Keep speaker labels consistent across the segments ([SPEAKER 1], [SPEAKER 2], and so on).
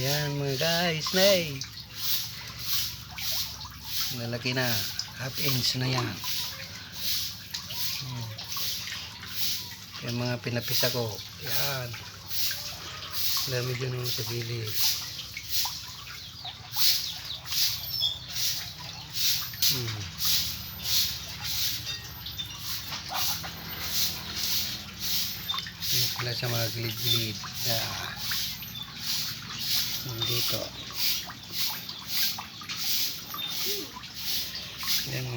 [SPEAKER 1] Yan mga guys, nay. Lalaki na. Half inch na yan. Hmm. Yung mga pinapisa ko. Yan. Dami dyan oh, sa gilid. Hmm. Yan sila sa mga gilid-gilid. Yan. Dito. Yan.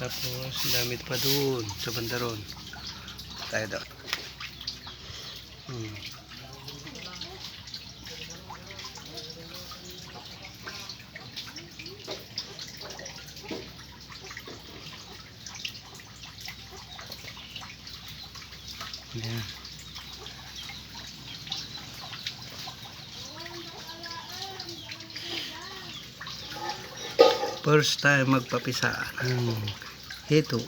[SPEAKER 1] Tapos, damit pa doon sa bandaron. Tayo doon. Hmm. Yan. First time magpapisa ng hito.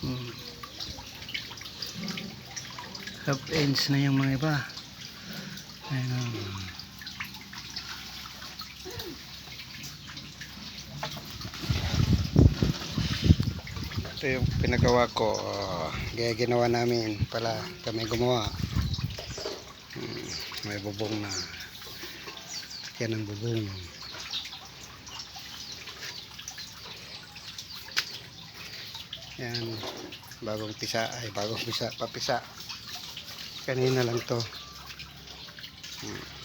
[SPEAKER 1] Hmm. Half inch na yung mga iba. Ayun. Ito yung pinagawa ko. Gaya ginawa namin pala kami gumawa. Hmm, may bubong na. Yan ang bubong. Yan. Bagong pisa. Ay, bagong pisa. Papisa. Kanina lang to. Hmm.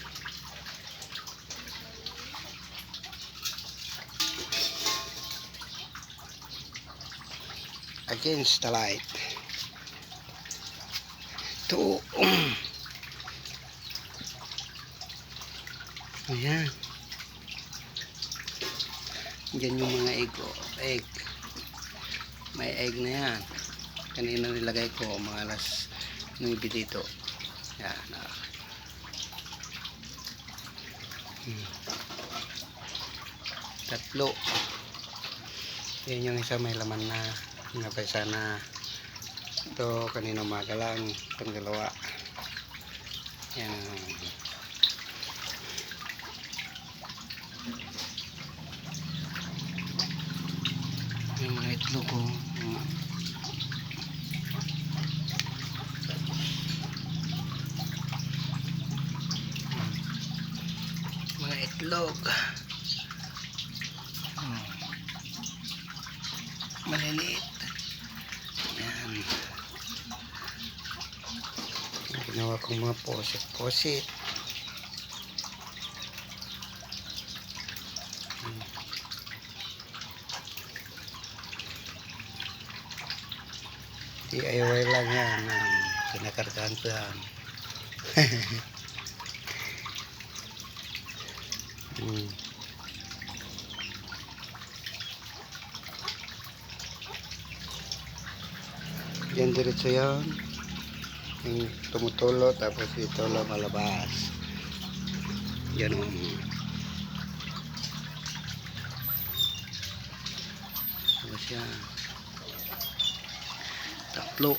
[SPEAKER 1] Against the light. To. Ayan. Yan yung mga egg. Egg. May egg na yan. Kanina nilagay ko mga alas 9 dito. Yan. ah. Hmm. Tatlo. Yan yung isa may laman na napesa na ito kanina umaga lang itong dalawa yan. Yung mga itlog ko mga mga itlog. Hmm. maliliit yan ginawa kong mga posit posit Hmm. DIY lang yan ang kinakargaan ko yan hmm. Yan diretso yan. Yung tumutulo tapos lang malabas. Yan o. Ano siya? Tatlo.